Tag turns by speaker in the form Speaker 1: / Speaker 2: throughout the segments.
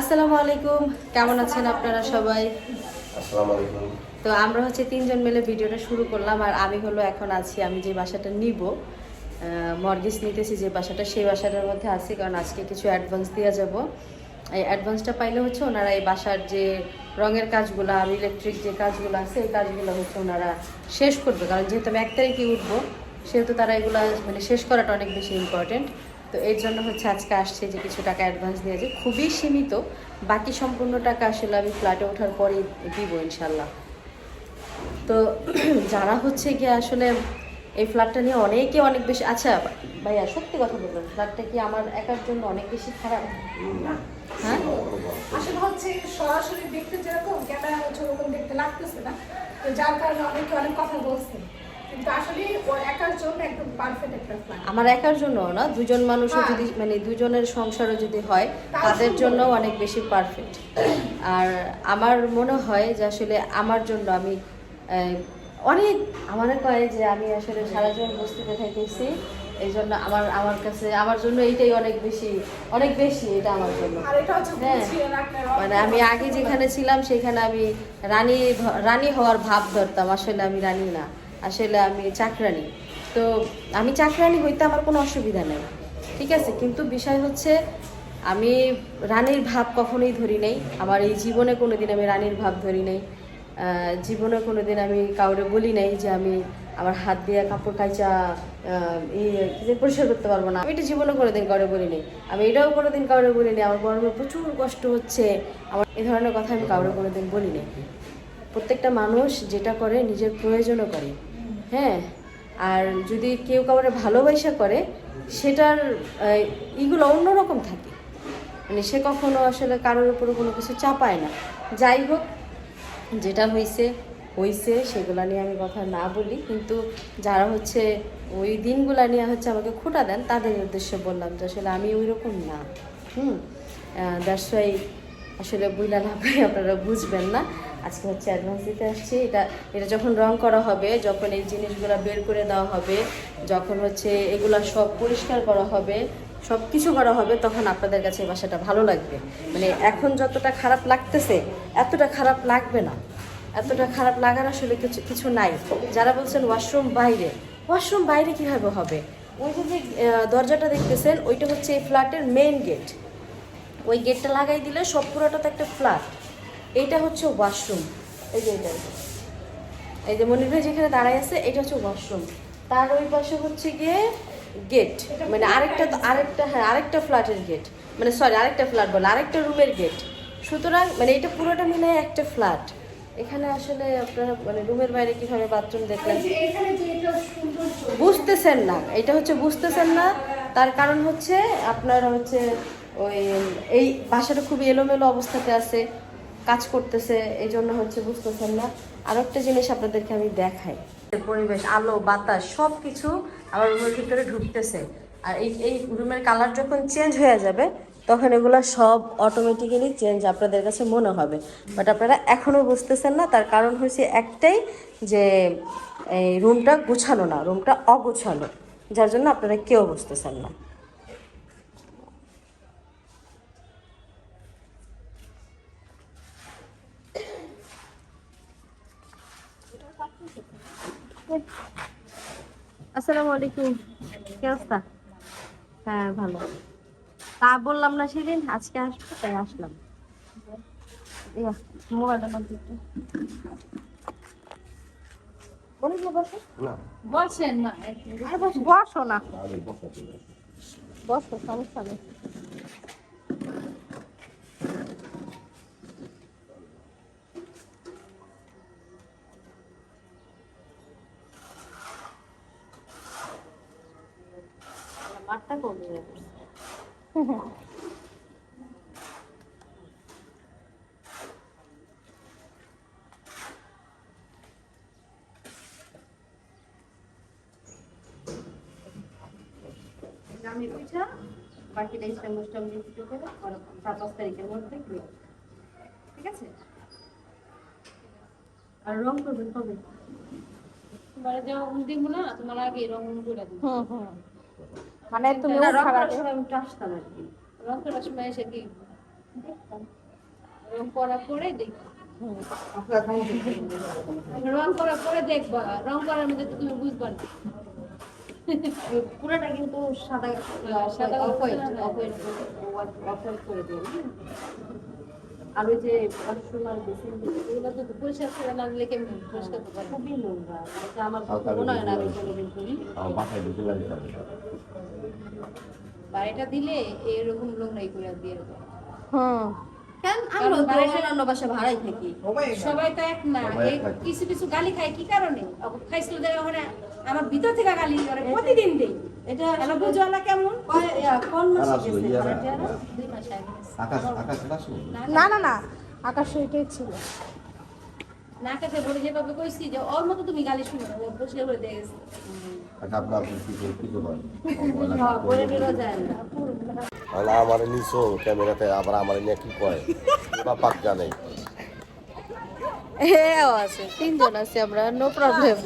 Speaker 1: আসসালামু আলাইকুম। কেমন আছেন আপনারা সবাই?
Speaker 2: আসসালামু আলাইকুম।
Speaker 1: তো আমরা হচ্ছে তিনজন মিলে ভিডিওটা শুরু করলাম আর আমি হলো এখন আছি আমি যে বাসাটা নিব মর্গেজ নিতেছি যে বাসাটা সেই বাসাটার মধ্যে আছি কারণ আজকে কিছু অ্যাডভান্স দেওয়া যাব। এই অ্যাডভান্সটা পাইলে হচ্ছে ওনারা এই বাসার যে রঙের কাজগুলো আর ইলেকট্রিক যে কাজগুলো আছে এই কাজগুলো হচ্ছে ওনারা শেষ করবে। কারণ যেহেতু আমি এক তারিখে উঠবো সেহেতু তারা এগুলো মানে শেষ করাটা অনেক বেশি ইম্পর্টেন্ট তো এর জন্য হচ্ছে আজকে আসছে যে কিছু টাকা অ্যাডভান্স দেওয়া দিয়েছে খুবই সীমিত। বাকি সম্পূর্ণ টাকা আসলে আমি ফ্ল্যাটে ওঠার পরেই দিব ইনশাল্লাহ তো যারা হচ্ছে গিয়ে আসলে এই ফ্ল্যাটটা নিয়ে অনেকে অনেক বেশি আচ্ছা ভাইয়া সত্যি কথা বলবেন ফ্ল্যাটটা কি আমার একার জন্য অনেক বেশি খারাপ? হ্যাঁ?
Speaker 3: আসলে হচ্ছে সরাসরি দেখতে যেরকম ক্যামেরা হচ্ছে ওরকম দেখতে লাগতেছে না। তো যার কারণে অনেকে অনেক কথা বলছে।
Speaker 1: আমার একার জন্য না দুজন মানুষও
Speaker 3: হ্যাঁ।
Speaker 1: যদি মানে দুজনের সংসারও যদি হয় তাদের জন্য অনেক বেশি পারফেক্ট আর আমার মনে হয় যে আসলে আমার জন্য আমি অনেক আমার কয় যে আমি আসলে সারা জীবন বস্তিতে থাকেছি এই জন্য আমার আমার কাছে আমার জন্য এইটাই অনেক বেশি অনেক বেশি এটা আমার জন্য। হ্যাঁ। মানে আমি আগে যেখানে ছিলাম সেখানে আমি রানী রানী হওয়ার ভাব ধরতাম আসলে আমি রানী না। আসলে আমি চাকরানি তো আমি চাকরানি হইতে আমার কোনো অসুবিধা নেই। ঠিক আছে? কিন্তু বিষয় হচ্ছে আমি রানীর ভাব কখনোই ধরি নাই। আমার এই জীবনে কোনো দিন আমি রানীর ভাব ধরি নাই। জীবনে কোনো দিন আমি কাউরে বলি নাই যে আমি আমার হাত দিয়ে কাপড় কাচা আহ, এই যে পরিষ্কার করতে পারব না। আমি এটা জীবনে কোনো দিন কাউরে বলি নাই। আমি এটাও কোনো দিন কাউরে বলি নাই। আমার গরমে প্রচুর কষ্ট হচ্ছে। আমার এই ধরনের কথা আমি কাউরে কোনো দিন বলি নাই। প্রত্যেকটা মানুষ যেটা করে নিজের প্রয়োজনও করে। হ্যাঁ আর যদি কেউ কাউরে ভালোবাসা করে, সেটার ইগুলো অন্যরকম থাকে। মানে সে কখনো আসলে কারোর উপরে কোনো কিছু চাপায় না। যাই হোক, যেটা হয়েছে হয়েছে সেগুলা নিয়ে আমি কথা না বলি, কিন্তু যারা হচ্ছে ওই দিনগুলা নিয়ে হচ্ছে আমাকে খোটা দেন, তাদের উদ্দেশ্যে বললাম যে আসলে আমি ওই রকম না। হুম দ্যাটস আসলে বুইলা না পাই আপনারা বুঝবেন না। আজকে হচ্ছে অ্যাডভান্স দিতে আসছি। এটা এটা যখন রং করা হবে, যখন এই জিনিসগুলো বের করে দেওয়া হবে, যখন হচ্ছে এগুলা সব পরিষ্কার করা হবে সব কিছু করা হবে, তখন আপনাদের কাছে বাসাটা ভালো লাগবে। মানে এখন যতটা খারাপ লাগতেছে, এতটা খারাপ লাগবে না। এতটা খারাপ লাগার আসলে কিছু কিছু নাই। যারা বলছেন ওয়াশরুম বাইরে ওয়াশরুম বাইরে কীভাবে হবে? ওই যে যে দরজাটা দেখতেছেন, ওইটা হচ্ছে এই ফ্ল্যাটের মেইন গেট ওই গেটটা লাগাই দিলে সব পুরোটা তো একটা ফ্ল্যাট এইটা হচ্ছে ওয়াশরুম এই যে এটা। এই যে মনির ভাই যেখানে দাঁড়ায় আছে এটা হচ্ছে ওয়াশরুম তার ওই পাশে হচ্ছে গিয়ে গেট মানে আরেকটা তো আরেকটা হ্যাঁ আরেকটা ফ্ল্যাটের গেট মানে সরি আরেকটা ফ্ল্যাট বলে আরেকটা রুমের গেট সুতরাং মানে এটা পুরোটা মিলে একটা ফ্ল্যাট এখানে আসলে আপনারা মানে রুমের বাইরে কীভাবে বাথরুম দেখলেন?
Speaker 3: এটা
Speaker 1: বুঝতেছেন না। এটা হচ্ছে বুঝতেছেন না। তার কারণ হচ্ছে আপনার হচ্ছে ওই এই বাসাটা খুবই এলোমেলো অবস্থাতে আছে। কাজ করতেছে এই জন্য হচ্ছে বুঝতেছেন না। আর একটা জিনিস আপনাদেরকে আমি দেখাই। পরিবেশ, আলো, বাতাস সব কিছু আমার রুমের ভিতরে ঢুকতেছে। আর এই এই রুমের কালার যখন চেঞ্জ হয়ে যাবে, তখন এগুলো সব অটোমেটিক্যালি চেঞ্জ আপনাদের কাছে মনে হবে। বাট আপনারা এখনও বুঝতেছেন না, তার কারণ হচ্ছে একটাই যে, এই রুমটা গুছানো না, রুমটা অগুছানো। যার জন্য আপনারা কেউ বুঝতেছেন না। আসসালামু আলাইকুম। কি অবস্থা? হ্যাঁ ভালো। তা বললাম না সেদিন আজকে আসব তাই আসলাম। ইয়া, মোবাইলটা মধ্যে একটু বসো।
Speaker 2: না।
Speaker 1: বসেন না বসো না
Speaker 2: আগে বসা ছিল।
Speaker 1: বসো সমস্যা নেই। আমি পিঠা বাকিটা ইসলাম মুসলাম দিয়ে কিছু করে আর চার পাঁচ তারিখের মধ্যে clear। ঠিক আছে? আর রং করবেন কবে?
Speaker 4: তোমার যখন দিব না তোমার আগে রং করে
Speaker 1: হুম মানে তুমি আসতাম আর কি।
Speaker 4: রং সময় এসে কি দেখতাম? রং করা পরে দেখি। রং করার পরে দেখবা রং করার মধ্যে তো তুমি বুঝবা না।
Speaker 1: পুরোটা কিন্তু সাদা
Speaker 4: সাদা
Speaker 1: অফ হোয়াইট
Speaker 4: হ্যাঁ।
Speaker 1: Off white. অফ হোয়াইট করে দিই আর ওই যে পাঁচশোলার বেসিন
Speaker 4: এগুলো তো করে না নিলে কেমন পরিষ্কার করতে
Speaker 1: খুবই নোংরা। এটা আমার মনে হয় না আমি কোনোদিন করি
Speaker 4: বাড়িটা দিলে এরকম নোংরাই করে দিয়ে দেবো
Speaker 1: হ্যাঁ। কেন আমরা তো অন্য বাসা ভাড়াই থাকি।
Speaker 4: সবাই তো এক না।
Speaker 2: সবাই এক।
Speaker 4: এই
Speaker 2: না।
Speaker 4: কিছু কিছু গালি খায় কি কারণে? আবার খাইছিল ওখানে আমার ভিতর থেকে গালি করে প্রতিদিন দেই।
Speaker 1: এটা
Speaker 4: কেমন?
Speaker 1: কোন মাসে?
Speaker 4: দুই মাস আগে।
Speaker 2: আকাশ
Speaker 3: না না না আকাশ এটাই ছিল।
Speaker 4: না কাছে বলে যেভাবে কইছি যে ওর মতো তুমি গালি শুনো ও দিয়ে গেছে।
Speaker 2: আল্লাহ আমার নিছো ক্যামেরাতে আবার আমার নিয়ে কি কয়? বা পাক জানে
Speaker 1: হ্যাঁ আছে। তিনজন আছি আমরা নো প্রবলেম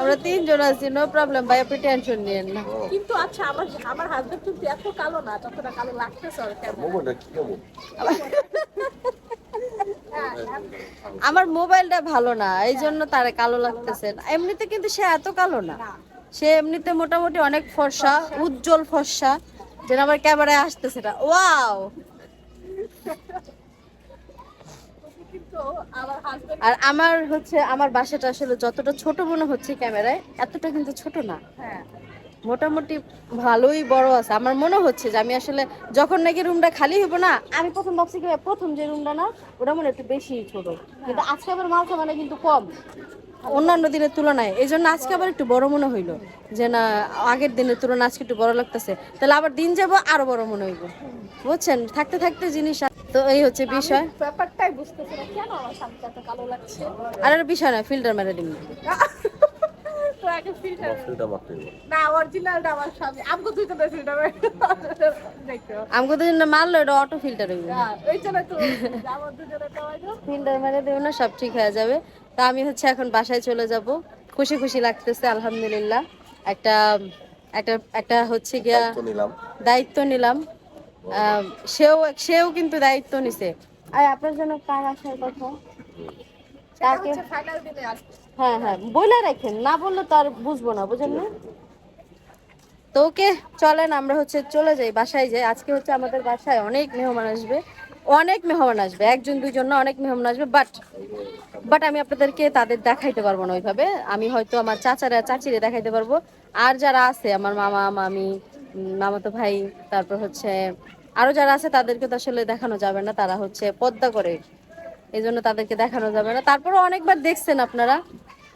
Speaker 1: আমরা তিনজন আছি নো প্রবলেম ভাই আপনি টেনশন নিয়েন না।
Speaker 3: কিন্তু আচ্ছা আমার আমার হাজবেন্ড কিন্তু এত কালো না যতটা কালো লাগতেছে ওর
Speaker 2: মোবাইলটা কেমন
Speaker 1: আমার মোবাইলটা ভালো না এই জন্য তারে কালো লাগতেছে এমনিতে কিন্তু সে এত কালো না। সে এমনিতে মোটামুটি অনেক ফর্সা উজ্জ্বল ফর্সা যেন আমার ক্যামেরায় আসতেছে না। ওয়াও আর আমার হচ্ছে আমার বাসাটা আসলে যতটা ছোট মনে হচ্ছে ক্যামেরায় এতটা কিন্তু ছোট না।
Speaker 3: হ্যাঁ।
Speaker 1: মোটামুটি ভালোই বড় আছে। আমার মনে হচ্ছে যে আমি আসলে যখন নাকি রুমটা খালি হইব না আমি প্রথম ভাবছি কি প্রথম যে রুমটা না ওটা মনে হয় একটু বেশি ছোট। কিন্তু আজকে আবার মাল মানে কিন্তু কম। অন্যান্য দিনের তুলনায়। এই জন্য আজকে আবার একটু বড় মনে হইল। যে না আগের দিনের তুলনায় আজকে একটু বড় লাগতেছে। তাহলে আবার দিন যাব আরও বড় মনে হইব। বুঝছেন? থাকতে থাকতে জিনিস তো এই হচ্ছে বিষয়।
Speaker 3: ব্যাপারটাই বুঝতেছি না কেন আমার স্বামীকে এত কালো লাগছে?
Speaker 1: আর একটা বিষয় না ফিল্টার মেরে দিন।
Speaker 3: তো আগে ফিল্টার
Speaker 2: ফিল্টার মারতে
Speaker 3: না অরিজিনালটা আমার স্বামী। আমগো দুই ফিল্টার দেখো
Speaker 1: আমাকে মারলো এটা অটো ফিল্টার হইব
Speaker 3: হ্যাঁ, ওই জন্য তো আমার দুজনে
Speaker 1: ফিল্টার মেরে দেবো না সব ঠিক হয়ে যাবে। তা আমি হচ্ছে এখন বাসায় চলে যাব। খুশি খুশি লাগতেছে আলহামদুলিল্লাহ। একটা একটা একটা হচ্ছে গিয়া দায়িত্ব নিলাম। সেও সেও কিন্তু দায়িত্ব নিছে। আর আপনার জন্য কার আসার কথা? তাকে হ্যাঁ হ্যাঁ বলে রাখেন। না বললে তো আর বুঝব না বুঝেন না? তো ওকে চলেন আমরা হচ্ছে চলে যাই বাসায় যাই আজকে হচ্ছে আমাদের বাসায় অনেক মেহমান আসবে। অনেক মেহমান আসবে একজন দুইজন না অনেক মেহমান আসবে বাট বাট আমি আপনাদেরকে তাদের দেখাইতে পারব না ওইভাবে। আমি হয়তো আমার চাচারা চাচিরে দেখাইতে পারব। আর যারা আছে আমার মামা মামি মামাতো ভাই, তারপর হচ্ছে আরও যারা আছে তাদেরকে তো আসলে দেখানো যাবে না, তারা হচ্ছে পদ্মা করে। এই জন্য তাদেরকে দেখানো যাবে না। তারপরে অনেকবার দেখছেন আপনারা,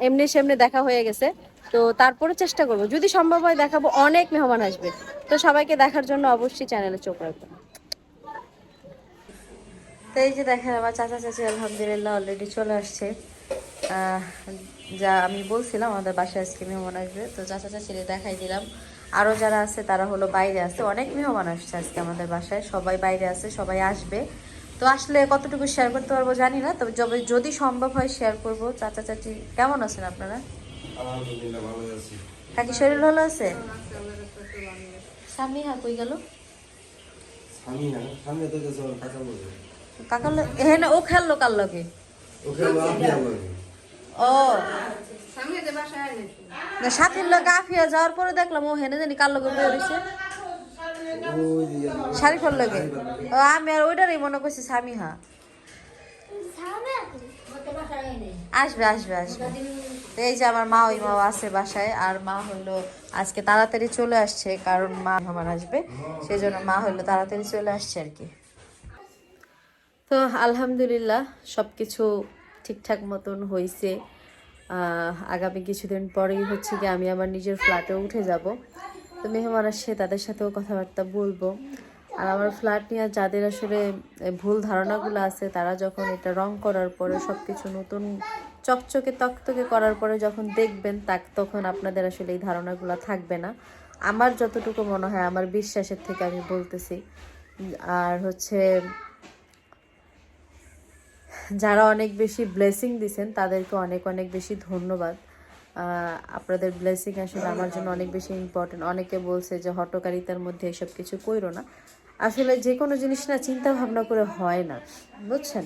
Speaker 1: এমনি সেমনি দেখা হয়ে গেছে। তো তারপরে চেষ্টা করব। যদি সম্ভব হয় দেখাবো, অনেক মেহমান আসবে। তো সবাইকে দেখার জন্য অবশ্যই চ্যানেলে চোখ রাখবেন। তো এই যে দেখেন, আমার চাচা চাচি, আলহামদুলিল্লাহ অলরেডি চলে আসছে। যা আমি বলছিলাম, আমাদের বাসায় আজকে মেহমান আসবে। তো চাচা চাচিরে দেখাই দিলাম। আরও যারা আছে তারা হলো বাইরে আছে। অনেক মেহমান আসছে আজকে আমাদের বাসায়। সবাই বাইরে আছে সবাই আসবে। তো আসলে কতটুকু শেয়ার করতে পারব জানি না তবে যবে যদি সম্ভব হয় শেয়ার করব। চাচা চাচি কেমন আছেন আপনারা? কাকি শরীর ভালো আছে? সামনে হা কই গেল?
Speaker 2: কাকা বলে
Speaker 1: কাকার লো- হ্যাঁ না ও খেললো কার লগে? ও সাথীর লগে আফিয়া যাওয়ার পরে দেখলাম ও হেনে জানি কার লগে বয়ে রয়েছে শারিফের লগে ও আমি আর ওইটারই মনে করছি সামিহা। আসবে আসবে আসবে। এই যে আমার মা ওই মা আছে বাসায় আর মা হইল আজকে তাড়াতাড়ি চলে আসছে কারণ মা আমার আসবে। সেই জন্য মা হইল তাড়াতাড়ি চলে আসছে আর কি। তো আলহামদুলিল্লাহ সব কিছু ঠিকঠাক মতন হয়েছে আগামী কিছুদিন পরেই হচ্ছে কি আমি আমার নিজের ফ্ল্যাটে উঠে যাব। তো মেহমান আসছে, তাদের সাথেও কথাবার্তা বলব। আর আমার ফ্ল্যাট নিয়ে যাদের আসলে ভুল ধারণাগুলো আছে, তারা যখন এটা রং করার পরে সব কিছু নতুন চকচকে তকতকে করার পরে যখন দেখবেন, তাক তখন আপনাদের আসলে এই ধারণাগুলো থাকবে না। আমার যতটুকু মনে হয়, আমার বিশ্বাসের থেকে আমি বলতেছি। আর হচ্ছে যারা অনেক বেশি ব্লেসিং দিছেন, তাদেরকে অনেক অনেক বেশি ধন্যবাদ। আপনাদের ব্লেসিং আসলে আমার জন্য অনেক বেশি ইম্পর্টেন্ট অনেকে বলছে যে হটকারিতার মধ্যে এসব কিছু কইরো না। আসলে যে কোনো জিনিস না চিন্তা ভাবনা করে হয় না, বুঝছেন?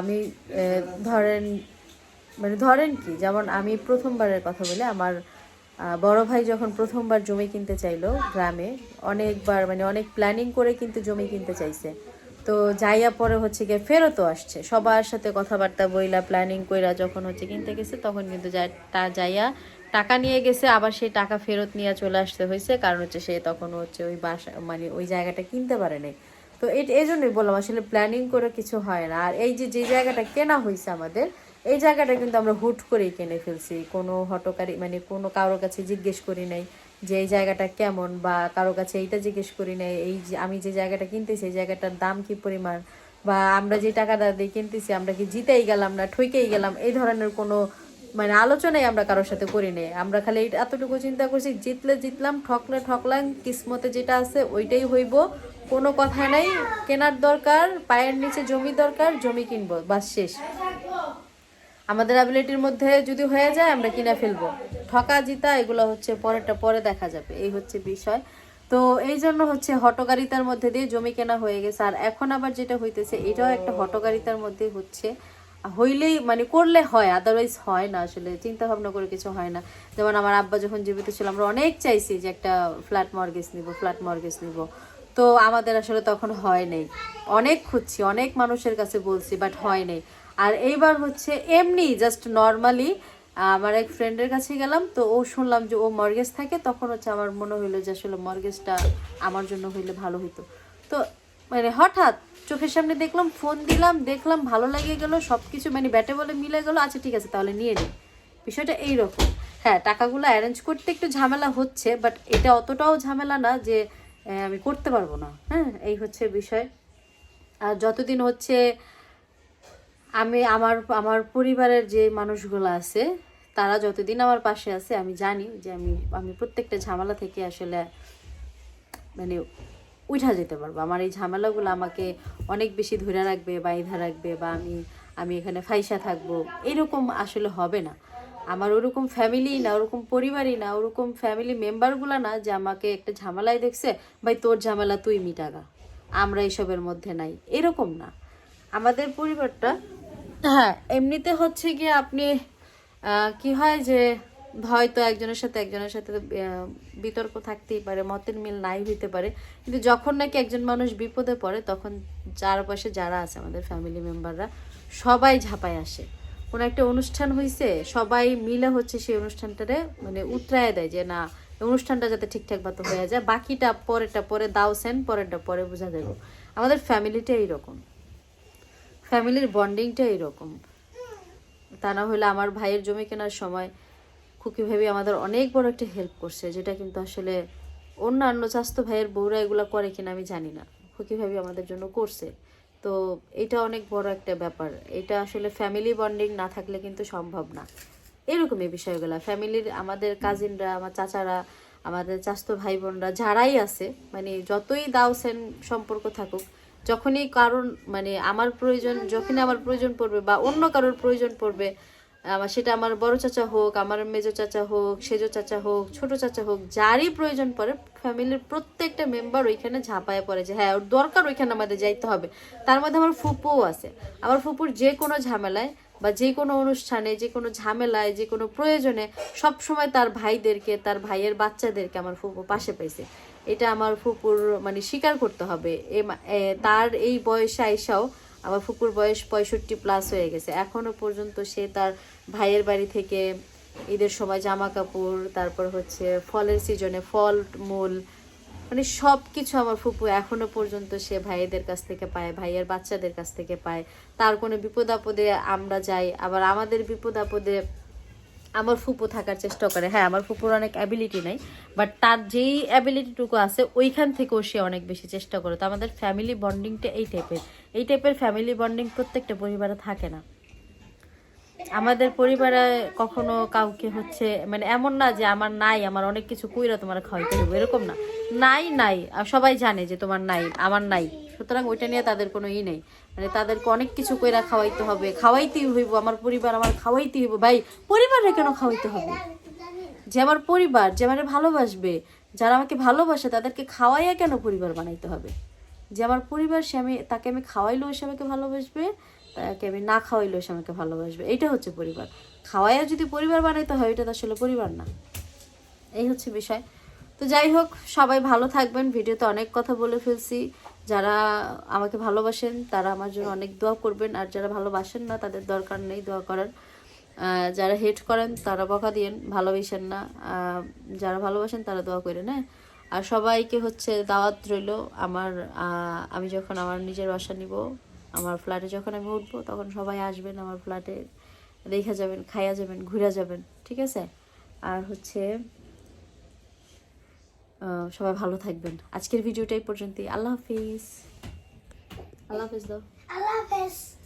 Speaker 1: আমি ধরেন মানে ধরেন কি, যেমন আমি প্রথমবারের কথা বলে, আমার বড় ভাই যখন প্রথমবার জমি কিনতে চাইলো গ্রামে, অনেকবার মানে অনেক প্ল্যানিং করে কিন্তু জমি কিনতে চাইছে। তো যাইয়া পরে হচ্ছে গিয়ে ফেরতও আসছে। সবার সাথে কথাবার্তা বইলা প্ল্যানিং কইরা যখন হচ্ছে কিনতে গেছে, তখন কিন্তু তা যাইয়া টাকা নিয়ে গেছে, আবার সেই টাকা ফেরত নিয়ে চলে আসতে হয়েছে। কারণ হচ্ছে সে তখন হচ্ছে ওই বাসা মানে ওই জায়গাটা কিনতে পারে নাই। তো এই জন্যই বললাম, আসলে প্ল্যানিং করে কিছু হয় না। আর এই যে যে জায়গাটা কেনা হয়েছে আমাদের, এই জায়গাটা কিন্তু আমরা হুট করেই কিনে ফেলছি। কোনো হটকারী মানে কোনো কারোর কাছে জিজ্ঞেস করি নাই। যে এই জায়গাটা কেমন বা কারোর কাছে এইটা জিজ্ঞেস করি নাই, এই আমি যে জায়গাটা কিনতেছি, এই জায়গাটার দাম কি পরিমাণ? বা আমরা যে টাকাটা দিয়ে কিনতেছি, আমরা কি জিতেই গেলাম না ঠইকেই গেলাম? এই ধরনের কোনো মানে আলোচনাই আমরা কারোর সাথে করি নাই। আমরা খালি এতটুকু চিন্তা করছি, জিতলে জিতলাম, ঠকলে ঠকলাম, কিসমতে যেটা আছে ওইটাই হইব। কোনো কথা নাই, কেনার দরকার, পায়ের নিচে জমি দরকার, জমি কিনবো, বাস শেষ। আমাদের অ্যাবিলিটির মধ্যে যদি হয়ে যায়, আমরা কিনে ফেলব। ঠকা জিতা, এগুলো হচ্ছে পরেরটা পরে দেখা যাবে। এই হচ্ছে বিষয়। তো এই জন্য হচ্ছে হটকারিতার মধ্যে দিয়ে জমি কেনা হয়ে গেছে। আর এখন আবার যেটা হইতেছে, এটাও একটা হটকারিতার মধ্যে হচ্ছে। হইলেই মানে করলে হয় আদারওয়াইজ হয় না আসলে। চিন্তা ভাবনা করে কিছু হয় না। যেমন আমার আব্বা যখন জীবিত ছিল, আমরা অনেক চাইছি যে একটা ফ্ল্যাট মর্গেজ নিব ফ্ল্যাট মর্গেজ নিব। তো আমাদের আসলে তখন হয় নাই। অনেক খুঁজছি, অনেক মানুষের কাছে বলছি বাট হয় নাই। আর এইবার হচ্ছে এমনি জাস্ট নর্মালি আমার এক ফ্রেন্ডের কাছে গেলাম, তো ও শুনলাম যে ও মর্গেজ থাকে, তখন হচ্ছে আমার মনে হইল যে আসলে মর্গেজটা আমার জন্য হইলে ভালো হইতো। তো মানে হঠাৎ চোখের সামনে দেখলাম ফোন দিলাম, দেখলাম ভালো লাগিয়ে গেল সব কিছু মানে ব্যাটে বলে মিলে গেলো আচ্ছা ঠিক আছে, তাহলে নিয়ে নিই। বিষয়টা এইরকম। হ্যাঁ টাকাগুলো অ্যারেঞ্জ করতে একটু ঝামেলা হচ্ছে বাট এটা অতটাও ঝামেলা না যে আমি করতে পারব না। হ্যাঁ এই হচ্ছে বিষয়। আর যতদিন হচ্ছে আমি আমার আমার পরিবারের যে মানুষগুলো আছে, তারা যতদিন আমার পাশে আছে, আমি জানি যে আমি আমি প্রত্যেকটা ঝামেলা থেকে আসলে মানে উঠা যেতে পারব। আমার এই ঝামেলাগুলো আমাকে অনেক বেশি ধরে রাখবে বা ইধা রাখবে বা আমি আমি এখানে ফাইসা থাকব। এরকম আসলে হবে না। আমার ওরকম ফ্যামিলি না, ওরকম পরিবারই না, ওরকম ফ্যামিলি মেম্বারগুলো না যে আমাকে একটা ঝামেলায় দেখছে, ভাই, তোর ঝামেলা তুই মিটাগা। আমরা এসবের মধ্যে নাই। এরকম না। আমাদের পরিবারটা হ্যাঁ এমনিতে হচ্ছে গিয়ে আপনি কি হয় যে, হয়তো একজনের সাথে একজনের সাথে বিতর্ক থাকতেই পারে, মতের মিল নাই হইতে পারে, কিন্তু যখন নাকি একজন মানুষ বিপদে পড়ে, তখন চারপাশে যারা আছে আমাদের ফ্যামিলি মেম্বাররা সবাই ঝাঁপায় আসে। কোনো একটা অনুষ্ঠান হয়েছে সবাই মিলে হচ্ছে সেই অনুষ্ঠানটারে মানে উতরায় দেয় যে, না অনুষ্ঠানটা যাতে ঠিকঠাক মতো হয়ে যায়, বাকিটা পরেরটা পরে দাও সেন পরেরটা পরে বোঝা যাবে। আমাদের ফ্যামিলিটা এইরকম। ফ্যামিলির বন্ডিংটা এরকম। তা না হলে আমার ভাইয়ের জমি কেনার সময় খুকি ভেবে আমাদের অনেক বড় একটা হেল্প করছে, যেটা কিন্তু আসলে অন্যান্য স্বাস্থ্য ভাইয়ের বউরা এগুলো করে কিনা আমি জানি না। খুকি ভাবি আমাদের জন্য করছে। তো এটা অনেক বড় একটা ব্যাপার। এটা আসলে ফ্যামিলি বন্ডিং না থাকলে কিন্তু সম্ভব না। এরকমই বিষয়গুলো। ফ্যামিলির আমাদের কাজিনরা আমার চাচারা, আমাদের চাস্তো ভাই বোনরা যারাই আছে মানে যতই দাও সেন সম্পর্ক থাকুক যখনই কারণ মানে আমার প্রয়োজন, যখনই আমার প্রয়োজন পড়বে বা অন্য কারোর প্রয়োজন পড়বে আমার সেটা আমার বড় চাচা হোক, আমার মেজো চাচা হোক, সেজো চাচা হোক, ছোট চাচা হোক, যারই প্রয়োজন পড়ে ফ্যামিলির প্রত্যেকটা মেম্বার ওইখানে ঝাঁপায় পড়ে যে হ্যাঁ ওর দরকার ওইখানে আমাদের যাইতে হবে। তার মধ্যে আমার ফুপুও আছে। আমার ফুপুর যে কোনো ঝামেলায় বা যে কোনো অনুষ্ঠানে, যে কোনো ঝামেলায়, যে কোনো প্রয়োজনে সব সময় তার ভাইদেরকে, তার ভাইয়ের বাচ্চাদেরকে আমার ফুপু পাশে পাইছে। এটা আমার ফুপুর মানে স্বীকার করতে হবে। তার এই বয়সে আইসাও আমার ফুপুর বয়স পঁয়ষট্টি প্লাস হয়ে গেছে। এখনও পর্যন্ত সে তার ভাইয়ের বাড়ি থেকে ঈদের সময় জামা কাপড়, তারপর হচ্ছে ফলের সিজনে ফল, মূল মানে সব কিছু আমার ফুপু এখনও পর্যন্ত সে ভাইয়েদের কাছ থেকে পায়, ভাইয়ের বাচ্চাদের কাছ থেকে পায়। তার কোনো বিপদ আপদে আমরা যাই, আবার আমাদের বিপদ আপদে আমার ফুপু থাকার চেষ্টা করে। হ্যাঁ আমার ফুপুর অনেক অ্যাবিলিটি নাই বাট তার যেই অ্যাবিলিটিটুকু আছে, ওইখান থেকেও সে অনেক বেশি চেষ্টা করে। তো আমাদের ফ্যামিলি বন্ডিংটা এই টাইপের এই টাইপের ফ্যামিলি বন্ডিং প্রত্যেকটা পরিবারে থাকে না। আমাদের পরিবারে কখনো কাউকে হচ্ছে মানে এমন না যে আমার নাই, আমার অনেক কিছু কইরা তোমার খাওয়াইতে হবে এরকম না। নাই নাই সবাই জানে যে তোমার নাই, আমার নাই। সুতরাং ওইটা নিয়ে তাদের কোনো ই নেই। মানে তাদেরকে অনেক কিছু কইরা খাওয়াইতে হবে। খাওয়াইতেই হইব, আমার পরিবার আমার খাওয়াইতেই হইব। ভাই পরিবারে কেন খাওয়াইতে হবে? যে আমার পরিবার, যে আমার ভালোবাসবে, যারা আমাকে ভালোবাসে, তাদেরকে খাওয়াইয়া কেন পরিবার বানাইতে হবে? যে আমার পরিবার, সে আমি, তাকে আমি খাওয়াইলেও সে আমাকে ভালোবাসবে, তাকে আমি না খাওয়াইলেও সে আমাকে ভালোবাসবে। এইটা হচ্ছে পরিবার। খাওয়াইয়া যদি পরিবার বানাইতে হয়, এটা তো আসলে পরিবার না। এই হচ্ছে বিষয়। তো যাই হোক, সবাই ভালো থাকবেন। ভিডিওতে অনেক কথা বলে ফেলছি। যারা আমাকে ভালোবাসেন, তারা আমার জন্য অনেক দোয়া করবেন। আর যারা ভালোবাসেন না, তাদের দরকার নেই দোয়া করার। যারা হেট করেন, তারা বকা দিয়েন, ভালোবাসেন না। যারা ভালোবাসেন, তারা দোয়া করেন হ্যাঁ? আর সবাইকে হচ্ছে দাওয়াত রইল আমার আমি যখন আমার নিজের বাসা নিব, আমার ফ্ল্যাটে যখন আমি উঠবো, তখন সবাই আসবেন আমার ফ্ল্যাটে দেখা যাবেন, খাইয়া যাবেন, ঘুরে যাবেন, ঠিক আছে? আর হচ্ছে সবাই ভালো থাকবেন। আজকের ভিডিওটাই পর্যন্ত আল্লাহ হাফিজ। আল্লাহ হাফিজ দাও।
Speaker 5: আল্লাহ this.